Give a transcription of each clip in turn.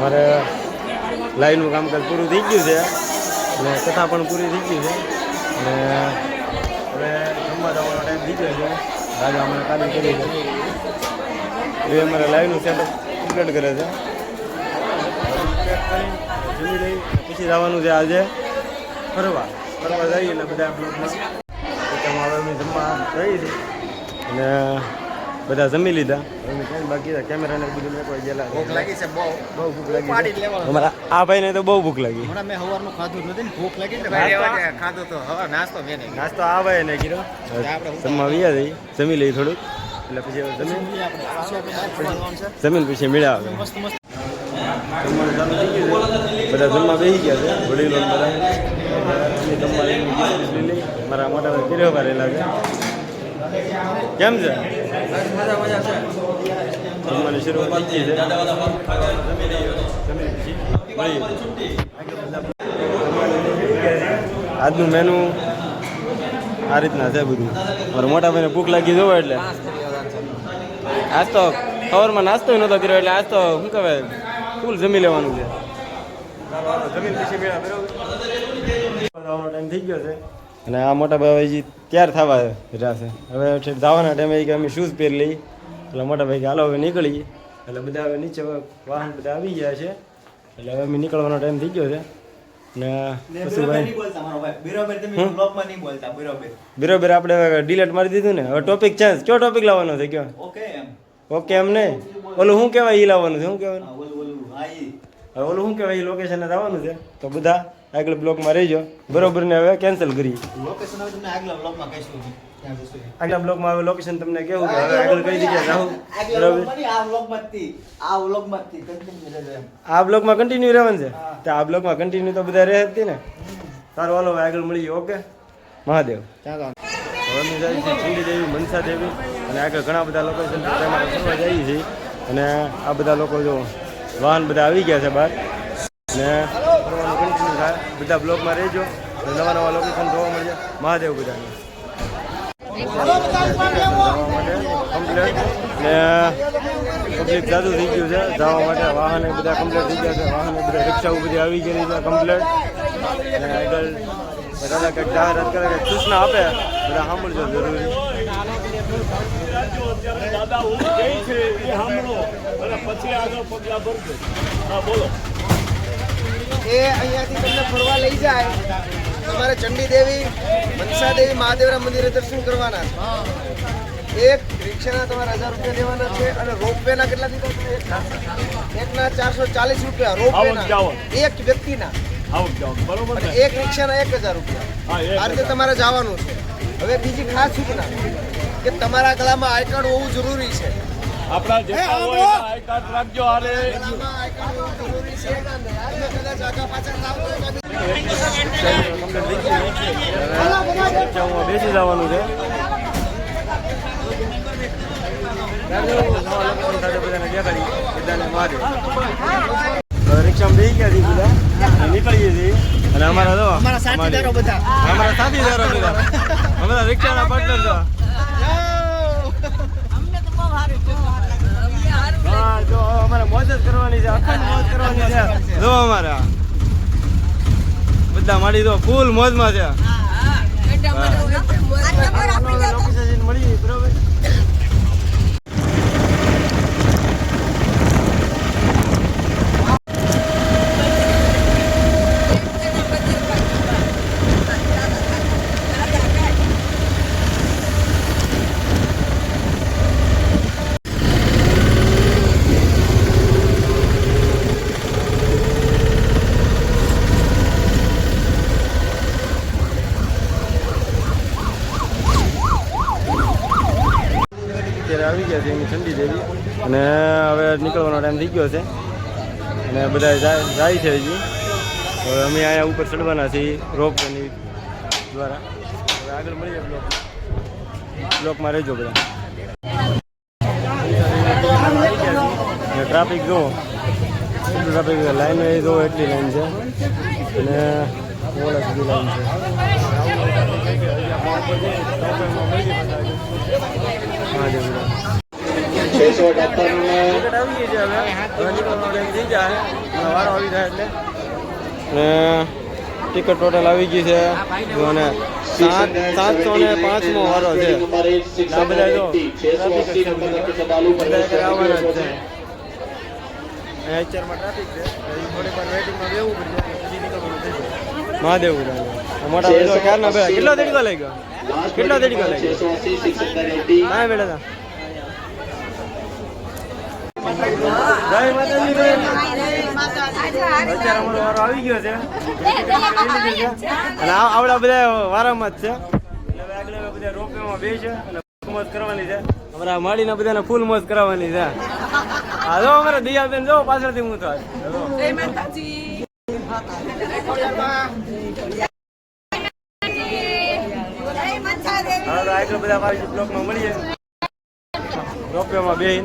અમારે લાઈનનું કામકાજ પૂરું થઈ ગયું છે અને કથા પણ પૂરી થઈ ગઈ છે. અને હવે જમવા જવાનો ટાઈમ થઈ ગયો છે. રાજા અમને કાલે કરી છે. એ અમારે લાઈવનું સેટઅપ કમ્પ્લીટ કરે છે. પછી જવાનું છે આજે ફરવા. ફરવા જઈએ એટલે બધા બ્લોકમાં અમે જમવા જઈએ છીએ. અને બધા જમી લીધા. હવે અમે ક્યાંય બાકી હતા કેમેરાને બધું મેં કોઈ ગયેલા ભૂખ લાગી છે બહુ. બહુ ભૂખ લાગી પાડી છે. જ લેવાનો. અમારા આ ભાઈને તો બહુ ભૂખ લાગી. હમણાં મેં સવારનું ખાધું નથી ને ભૂખ લાગી ને ભાઈ. ખાધું તો હવે નાસ્તો નાસ્તો આવે ને કીધો જમવા વ્યા જઈ જમી લઈ થોડુંક. એટલે પછી જમીન જમીન પછી મેળા આવે બધા જમવા બેસી ગયા છે વડીલો ને બધા. જમવા લઈ મારા મોટા ભાઈ કર્યો રહેલા છે કેમ છે? જમવાની શરૂઆત થઈ ગઈ છે. આજનું મેનુ આ રીતના છે બધું. મારે મોટા ભાઈને ભૂખ લાગી જોવો એટલે. આજ તો સવારમાં નાસ્તો નહોતો કર્યો એટલે આજ તો શું કહેવાય ફૂલ જમી લેવાનું છે. જમીન પછી મેળા બરાબર ટાઈમ થઈ ગયો છે અને આ મોટા ભાઈ તૈયાર થવા રહ્યા છે. હવે છેક જવાના ટાઈમે કે અમે શૂઝ પહેરી લઈએ. એટલે મોટા ભાઈ હાલો હવે નીકળીએ. એટલે બધા હવે નીચે વાહન બધા આવી ગયા છે. એટલે હવે અમે નીકળવાનો ટાઈમ થઈ ગયો છે. ને પછી ભાઈ બરોબર આપણે ડિલેટ મારી દીધું ને. હવે ટોપિક ચેન્જ કયો ટોપિક લાવવાનો છે કયો? ઓકે એમ. નહીં. ઓલું શું કહેવાય એ લાવવાનું છે? શું કહેવાનું હવે ઓલું શું કહેવાય એ લોકેશને આવવાનું છે? તો બધા આગળ બ્લોકમાં રહીજો. બરોબર ને હવે કેન્સલ કરીએ. લોકેશન હવે તમને આગલા બ્લોકમાં કહીશું આગલા બ્લોકમાં હવે લોકેશન તમને કેવું કે હવે આગળ કઈ જગ્યાએ જાઉં? બરોબર? આ બ્લોકમાં જ થી આ બ્લોકમાં જ થી continue રહેજો. આ બ્લોકમાં કન્ટિન્યુ રહેવાનું છે? તો આ બ્લોકમાં કન્ટિન્યુ તો બધા રહે જ ને? સારું હાલો હવે આગળ મળીએ ઓકે? મહાદેવ. હવે જઈએ છીએ ચંડી દેવી મનસા દેવી અને આગળ ઘણા બધા લોકો છે તેમાં ફરવા જઈએ છીએ. અને આ બધા લોકો જો વાહન બધા આવી ગયા છે બહાર. કન્ટિન્યુ થાય બધા બ્લોકમાં રહેજો. અને નવા નવા લોકેશન જોવા મળશે મહાદેવ બધાને. કમ્પ્લેટ ને પબ્લિક ચાલુ થઈ ગયું છે. જવા માટે વાહન એ બધા કમ્પ્લેટ થઈ ગયા છે. વાહન એ બધા રિક્ષાઓ બધી આવી ગયેલી છે કમ્પ્લેટ અને આગળ બધા કંઈક જાહેરાત કરે કે સૂચના આપે. બધા સાંભળજો જરૂરી. દાદા છે એ સાંભળો. અને પછી આગળ પગલા ભરજો. હા બોલો. એ અહીંયાથી તમને ફરવા લઈ જાય. તમારે ચંડી દેવી મનસા દેવી મહાદેવના મંદિરે દર્શન કરવાના છે. એક રિક્ષાના તમારે હજાર રૂપિયા દેવાના છે અને રોપવેના કેટલા દીધા એકના? ચારસો ચાલીસ રૂપિયા રોપવેના. એક વ્યક્તિના. બરોબર એક રિક્ષાના એક હજાર રૂપિયા. આ રીતે તમારે જવાનું છે. હવે બીજી ખાસ સૂચના કે તમારા ગળામાં આઈ કાર્ડ હોવું જરૂરી છે. આપણા જેટલા હોય આઈ કાર્ડ રાખજો રિક્ષામાં બેસી જવાનું છે રિક્ષામાં બેસી ગયા છીએ બધા. અને નીકળીએ છીએ અને અમારા અમારા સાથીદારો બધા. અમારા સાથીદારો બધા અમારા રિક્ષાના પાર્ટનર હા જો અમારે મોજ જ કરવાની છે અખંડ મોજ કરવાની છે. જો અમારા બધા મારી દો ફૂલ મોજમાં છે. મળી બરોબર અત્યારે આવી ગયા છે ઠંડી દેવી અને હવે નીકળવાનો ટાઈમ થઈ ગયો છે. અને બધા જાય છે હજી. હવે અમે અહીંયા ઉપર ચડવાના છીએ, રોપ વેની દ્વારા. હવે આગળ મળીએ બ્લોક. બ્લોકમાં રહેજો બધા. ટ્રાફિક જુઓ. ટ્રાફિક લાઈન એ જુઓ એટલી લાઈન છે. અને ઓળખ સુધી લાઈન છે. હા ને ટિકિટ ટોટલ આવી ગઈ છે. અને સાત સાતસો ને પાંચમો વારો છે. આ બધા જો આવવાના જ મહાદેવ મોટા કેટલો તડકો લઈ ગયો કેટલો તડકો લઈ ગયો હા બેઠા હતા જય માતાજી બેન અત્યારે અમારો વારો આવી ગયો છે અને આવડા બધા વારામાં જ છે. બધા રોપવેમાં બે છે અને મોજ કરવાની છે. અમારા માડીના બધાને ફૂલ મોજ કરાવવાની છે. હા જો અમારા દિયાબેન જો પાછળથી હું તો આગળ બધા મારી બ્લોકમાં મળીએ. રોપવેમાં બેહીન.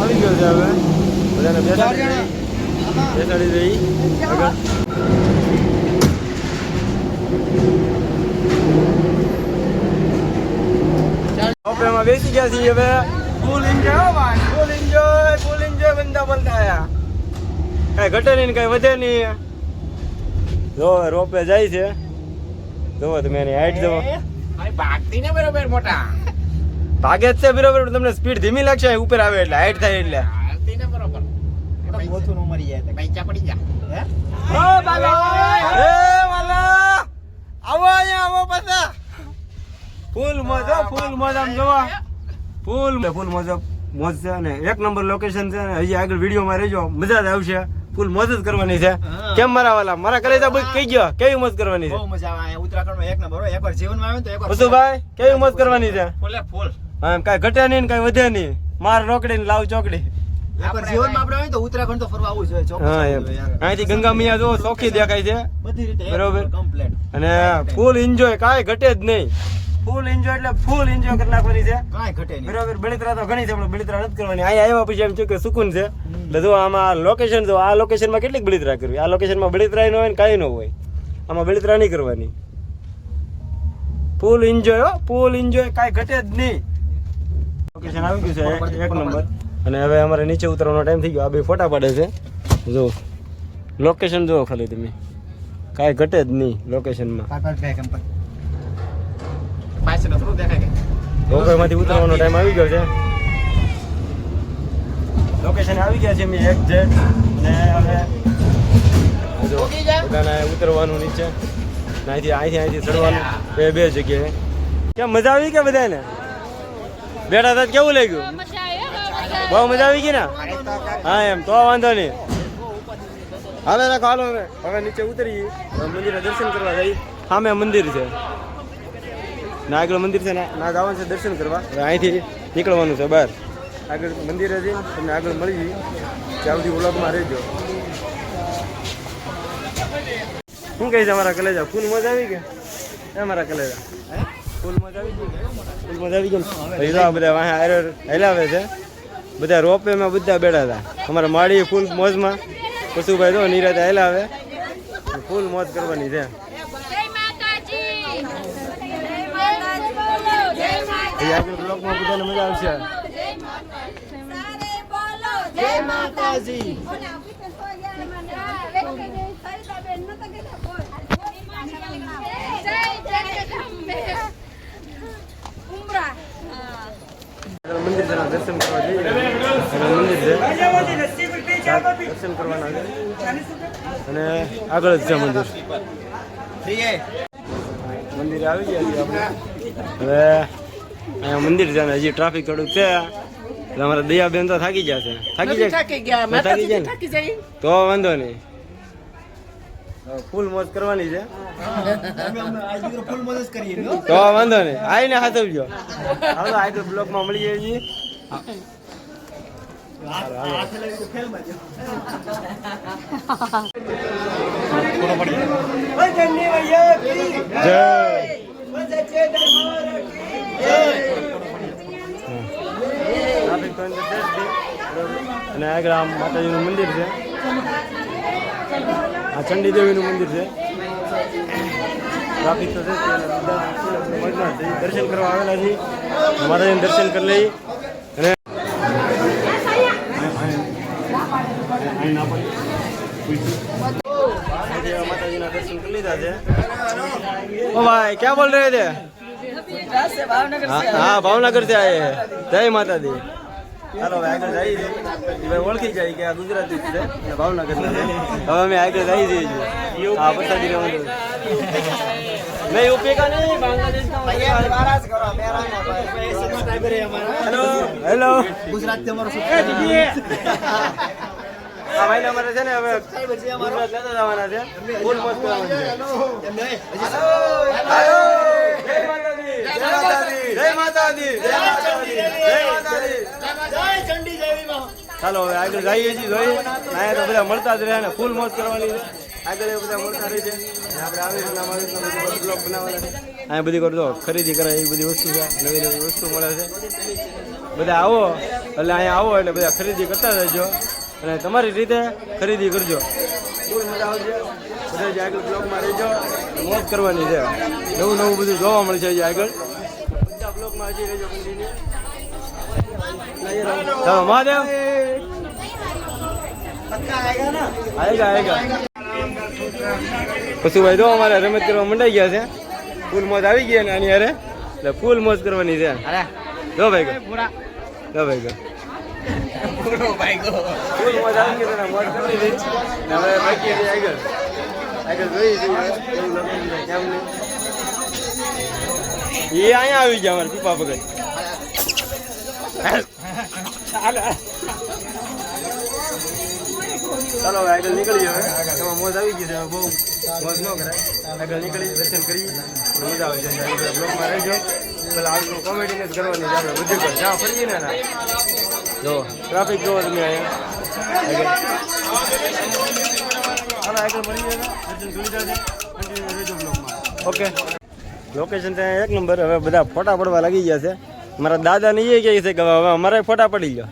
આવી ગયો છે હવે બધાને બેસી ગયા છીએ હવે ફૂલ એન્જોય ભાઈ ફૂલ એન્જોય ફૂલ એન્જોય બોલતા આયા કાંઈ ઘટે નહીં કઈ વધે નહીં જો રોપે જાય છે. જો તમે એની હાઈટ જોવો. ભાગતી ને બરોબર મોટા. ભાગે જ છે બરોબર તમને સ્પીડ ધીમી લાગશે ઉપર આવે એટલે હાઈટ થાય એટલે. હાલતી ને બરોબર. ઓછું નો જાય. પૈસા પડી જા એ વાલા આવો અહીંયા આવો પાછા. ફૂલ મોજ ફૂલ મોજ જોવા. ફૂલ ફૂલ મોજ. મોજ છે ને એક નંબર લોકેશન છે ને હજી આગળ વિડીયોમાં રહેજો. મજા જ આવશે. ફૂલ મોજ જ કરવાની છે. કેમ મારા વાલા? મારા કલેજા ભાઈ કઈ ગયો. કેવી મોજ કરવાની છે? બહુ મજા આવે. ઉત્તરાખંડમાં એક નંબર હોય. એકવાર જીવનમાં આવે તો એકવાર વસુભાઈ કેવી મોજ કરવાની છે? ફૂલે ફૂલ. હા એમ કાંઈ ઘટે નહીં ને વધે નહીં. માર રોકડી ને લાવ ચોકડી. એકવાર જીવનમાં આપણે આવે ને તો ઉત્તરાખંડ તો ફરવા આવવું જોઈએ. ચોક્કસ હા એમ. આવવું જોઈએ યાર. અહીંથી ગંગા મૈયા જો દેખાય છે. બધી રીતે એક બરોબર. અને ફૂલ એન્જોય કાંઈ ઘટે જ નહીં. ફૂલ એન્જોય એટલે ફૂલ એન્જોય કરી નાખવાની છે. કાંઈ ઘટે નહીં. બરાબર બળિત્રા તો ઘણી છે પણ બળિત્રા નથી કરવાની. અહીંયા આવ્યા પછી એમ કે સુકૂન છે. એટલે જો આમાં લોકેશન જો આ લોકેશનમાં કેટલીક બળિત્રા કરવી? આ લોકેશનમાં બળિત્રા ન હોય ને કાંઈ ન હોય. આમાં બળિત્રા નહીં કરવાની. ફૂલ એન્જોય હો ફૂલ એન્જોય કાંઈ ઘટે જ નહીં. લોકેશન આવી ગયું છે એક- એક નંબર અને હવે અમારે નીચે ઉતરવાનો ટાઈમ થઈ ગયો. આ બે ફોટા પાડે છે. જો લોકેશન જુઓ ખાલી તમે. કાંઈ ઘટે જ નહીં લોકેશનમાં પાછળ થોડું દેખાય કે. રોપવેમાંથી ઉતરવાનો ટાઈમ આવી ગયો છે. લોકેશન આવી ગયા છે મેં એક જે ને હવે જો બધાને ઉતરવાનું નીચે. અહીંથી અહીંથી અહીંથી ચડવાનું. બે બે જગ્યાએ. કેમ મજા આવી કે બધાને? બેઠા હતા કેવું લાગ્યું? બહુ મજા આવી ગઈ ને? હા એમ તો વાંધો નહીં. હાલે રાખો હાલો હવે. હવે નીચે ઉતરી હવે મંદિરે દર્શન કરવા જઈ સામે મંદિર છે. ના આગળ મંદિર છે ને ગાવાનું છે દર્શન કરવા. હવે અહીંથી નીકળવાનું છે બહાર આગળ મંદિરે જઈને તમને આગળ મળી જઈ ત્યાં સુધી વ્લોગમાં રહેજો. શું કહે છે અમારા કલેજા? ફૂલ મજા આવી કે? અમારા કલેજા. ફૂલ મજા આવી ગઈ ફૂલ મજા આવી ગઈ બધા વાહ હારે છે. બધા રોપવેમાં બધા બેઠા હતા. અમારા માળી ફૂલ મોજમાં. પશુભાઈ તો નિરાતે હલાવે. ફૂલ મોજ કરવાની છે જય માતાજી જય માતાજી બોલો આગળ બધાને મજા આવશે. જય માતાજી. ઉમરા. મંદિર દર્શન કરવા જઈએ. અને મંદિર છે. દર્શન કરવાના છે. અને આગળ જ છે મંદિર. મંદિરે આવી ગયા છીએ આપણે. હવે અહીંયા મંદિર છે હજી ટ્રાફિક થોડુંક છે. એટલે અમારા દયાબેન તો થાકી જશે થાકી જાય? થાકી ગયા. ના થાકી જાય ને? તો વાંધો નહીં. ફૂલ મોજ કરવાની છે. ફૂલ મદદ કરીએ તો વાંધો નહીં. આવીને હાથવજો. હાલો આગળ બ્લોકમાં મળી જાય. છીએ જય છે અને આગળ આમ માતાજીનું મંદિર છે. આ ચંડી દેવીનું મંદિર છે. છે છે. દર્શન કરવા આવેલા છીએ. માતાજીનું દર્શન કરી લઈ અને માતાજીના દર્શન કરી લીધા છે. ભાઈ, ક્યાં બોલ રહે थे हाँ हाँ भावनगर से आए हैं जय माता दी ચાલો હવે આગળ જઈએ છીએ ભાઈ ઓળખી જાય કે આ ગુજરાતી જ છે અને ભાવનગર છે હવે અમે આગળ જઈ જઈએ છીએ હા પ્રસાદી રહેવાનું નહીં યુપી કા નહીં બાંગ્લાદેશ હેલો હેલો ગુજરાત અમારો આ ભાઈને અમારે છે ને હવે ગુજરાત લેતા જવાના છે ફૂલ મસ્ત કરવાનું છે ચાલો, હવે આગળ જઈએ છીએ, જોઈએ. અહીંયા તો બધા મળતા જ રહે ને ફૂલ મોજ કરવાની છે. આગળ એ બધા મળતા રહે છે. આપણે આવી રીતના આવી રીતના બ્લોગ બનાવવાના અહીંયા બધી કરજો ખરીદી કરાય એ બધી વસ્તુ છે. નવી નવી વસ્તુ મળે છે. બધા આવો, એટલે અહીંયા આવો એટલે બધા ખરીદી કરતા રહેજો. અને તમારી રીતે ખરીદી કરજો. ફૂલ મજા આવશે બધા જ આગળ બ્લોગમાં રહેજો. મોજ કરવાની છે. નવું નવું બધું જોવા મળશે આગળ. મહાદેવ. આયેગા આયેગા. પછી ભાઈ જો અમારે રમત કરવા મંડાઈ ગયા છે. ફૂલ મોજ આવી ગયા ને આની અરે એટલે ફૂલ મોજ કરવાની છે. જો ભાઈ ગો. જો ભાઈ ગો. ફૂલ મોજ આવી ગયો મોજ કરી દીધી એ અહીંયા આવી ગયા અમારે પીપા પગડ ચાલો, હવે આગળ નીકળી હવે. એમાં મોજ આવી ગઈ છે બહુ મોજ ન કરાય. આગળ નીકળી, દર્શન કરી મજા આવી જશે બ્લોગમાં રહેજો પેલા આગળ કોમેડીને જ કરવાની છે આપણે બુદ્ધિ પર જ્યાં ફરીએ ને જો ટ્રાફિક જોવો તમે અહીંયા. આગળ. મળી જાય દર્શન કરી જશે ઓકે લોકેશન ત્યાં એક નંબર હવે બધા ફોટા પડવા લાગી ગયા છે. મારા દાદાને એ કહે છે કે હવે અમારે ફોટા પડી ગયો.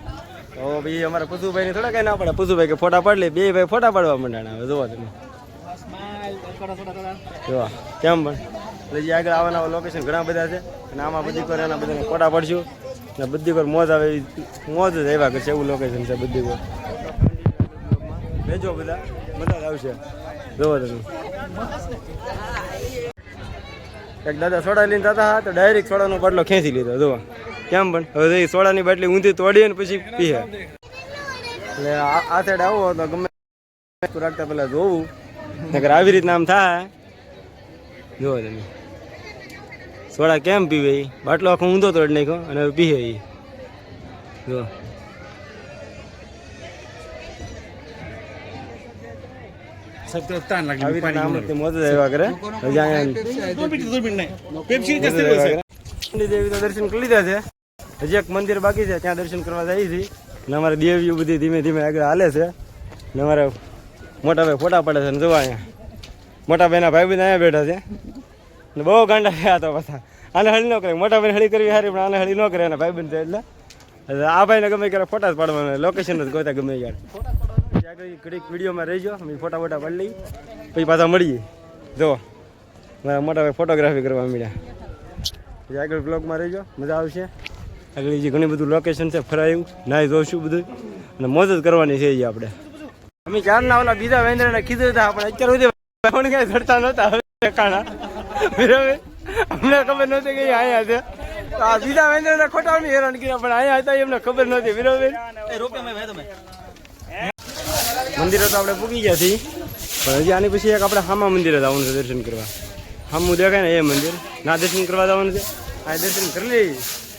તો ભાઈ અમારા પશુભાઈને થોડા કઈ ના પડે. પુસુભાઈ કે ફોટા પાડ બે ભાઈ ફોટા પાડવા માંડ્યા હવે જોવા તમે. જોવા કેમ પણ? એટલે જે આગળ આવવાના લોકેશન ઘણા બધા છે. અને આમાં બધી કોર એના બધાને ફોટા પડશું. અને બધી કોર મોજ આવે મોજ જ આવ્યા કરશે. એવું લોકેશન છે બધી કોર. ભેજો બધા. મજા આવશે. જોવો તમે. એક દાદા સોડા લઈને જતા હતા, તો ડાયરેક્ટ સોડાનો બાટલો ખેંચી લીધો જોવા કેમ પણ? હવે સોડાની બાટલી ઊંધી તોડીએ ને પછી પીએ. એટલે આ સાઈડ આવો, તો ગમે રાખતા પહેલાં જોવું. નગર આવી રીતના આમ થાય. જોવો તમે. સોડા કેમ પીવે એ બાટલો આખો ઊંધો તોડી નાખ્યો અને પીએ એ જો દેવીના દર્શન કરી લીધા છે। હજી એક મંદિર બાકી છે ત્યાં દર્શન કરવા જાય છીએ અને અમારે દેવીઓ બધી ધીમે ધીમે આગળ હાલે છે. ને અમારે મોટા ભાઈ ફોટા પડે છે ને જોવા અહીંયા. મોટા ભાઈના ભાઈ બધા અહીંયા બેઠા છે. ને બહુ ગાંડા થયા તો પાછા. આને હળી ન કરે. મોટા ભાઈને હળી કરવી સારી પણ આને હળી ન કરે એના ભાઈ બંધ એટલે. એટલે આ ભાઈને ગમે ક્યારે ફોટા જ પાડવાના લોકેશન જ ગોતા ગમે યાર ઘડીક વિડીયોમાં રહીજો. અમે ફોટા ફોટા પાડી લઈ પછી પાછા મળીએ. જો, મારા મોટા ભાઈ ફોટોગ્રાફી કરવા મળ્યા પછી આગળ બ્લોગમાં રહીજો. મજા આવશે. આગળ જે ઘણી બધું લોકેશન છે, ફરાયું, નાઈ જોશું બધું. અને જ કરવાની છે આપણે. અમે ચારના ઓલા બીજા વેન્દ્રને કીધું હતા આપણે. અત્યાર સુધી પણ કઈ ચડતા નહોતા. હવે કાણા. અમને ખબર નહોતી કે અહીંયા છે. આ બીજા વેન્દ્રને ખોટાવની હેરાન કર્યા, પણ અહીંયા હતા એમને ખબર નહોતી. બરાબર? મંદિરે તો આપણે પૂકી ગયા છીએ. પણ હજી આની પછી એક આપણે હામા મંદિરે જવાનું છે દર્શન કરવા. હામું દેખાય ને એ મંદિર. ના દર્શન કરવા જવાનું છે? આ દર્શન કરી લઈ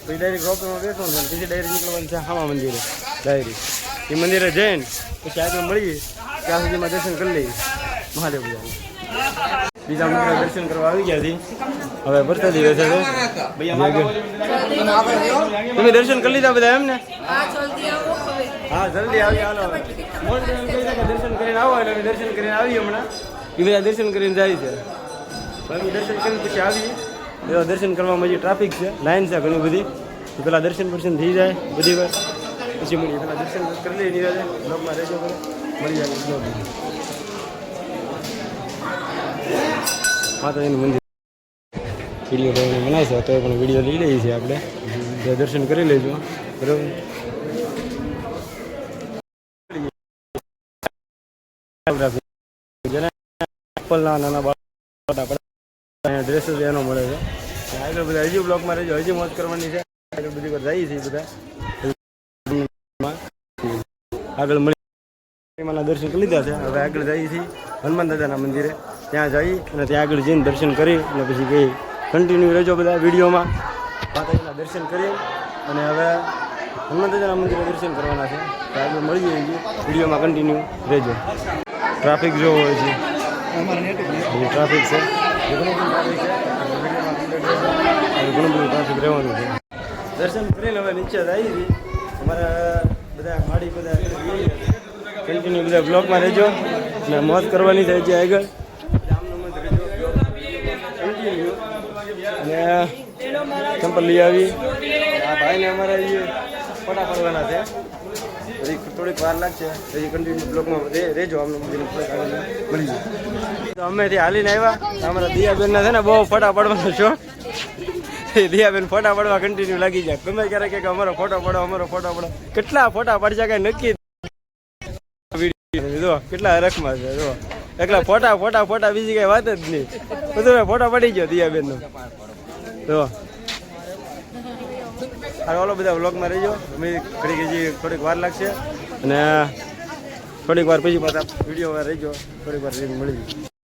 પછી ડાયરેક્ટ રોપેમાં બેસવાનું છે પછી ડાયરેક્ટ નીકળવાનું છે હામા મંદિરે. ડાયરેક્ટ એ મંદિરે જઈને પછી આગળ મળીએ. ત્યાં સુધીમાં દર્શન કરી લઈએ. મહાદેવ પૂજાનું બીજા મંદિરે દર્શન કરવા આવી ગયા છીએ. હવે ભરતા દિવસે છે તમે દર્શન કરી લીધા બધા એમ ને હા જલ્દી આવી હાલો. મોલ એમ કહી દે કે દર્શન કરીને આવો એટલે દર્શન કરીને આવીએ હમણાં. એ બધા દર્શન કરીને જાય છે. દર્શન કરીને પછી આવીએ. એવા દર્શન કરવામાં હજી ટ્રાફિક છે લાઈન છે ઘણી બધી. પેલા દર્શન દર્શન થઈ જાય બધી વાર. પછી મળીએ પેલા દર્શન કરી લઈએ નિરાજે. બ્લોકમાં રહેજો મળી જાય માતાજીનું મંદિર. વીડિયો ભાઈને બનાવે છે તો પણ વીડિયો લઈ લઈએ છીએ આપણે. દર્શન કરી લેજો બરાબર? મળે છે. આગળ બ્લોકમાં રહેજો. હજી મોજ કરવાની છે. આગળ આગળ મળી દર્શન કરી લીધા છે. હવે આગળ જઈએ છીએ હનુમાન દાદાના મંદિરે. ત્યાં જઈ અને ત્યાં આગળ જઈને દર્શન કરી અને પછી ગઈ. કન્ટિન્યુ રહેજો બધા વિડીયોમાં. માતાજીના દર્શન કરી અને હવે હનુમાન દાદાના મંદિરે દર્શન કરવાના છે. આગળ મળી જઈએ વિડીયોમાં કન્ટિન્યુ રહેજો. ટ્રાફિક જો હોય છે. ટ્રાફિક છે. ઘણું બધું ટ્રાફિક રહેવાનું છે. દર્શન કરીને હવે નીચે આવી હતી અમારા બધા માડી બધા કન્ટિન્યુ બધા બ્લોકમાં રહેજો. અને મોત કરવાની થાય છે આગળ. અને ચંપલ લઈ આવી. આ ભાઈને અમારે ફોટા પડવાના છે. હજી થોડીક વાર લાગશે. હજી કન્ટિન્યુ બ્લોકમાં રહેજો અમને મળી જાય. તો અમે ત્યાં હાલીને આવ્યા. અમારા દિયાબેનના છે ને બહુ ફોટા પડવાનો છો દિયાબેન ફોટા પડવા કન્ટિન્યુ લાગી જાય. ગમે ક્યારેક કે અમારો ફોટો પડો, અમારો ફોટો પડો. કેટલા ફોટા પડશે કઈ નક્કી જો, કેટલા હરખમાં છે, જો. એકલા ફોટા ફોટા ફોટા બીજી કઈ વાત જ નહીં. બધું ફોટો પડી ગયો દિયાબેન નો જો. ઓલો બધા વ્લોગમાં રહીજો. અમે ઘડીક હજી થોડીક વાર લાગશે. અને થોડીક વાર પછી પાછા વીડિયો રહીજો. થોડીક વાર મળી જઈએ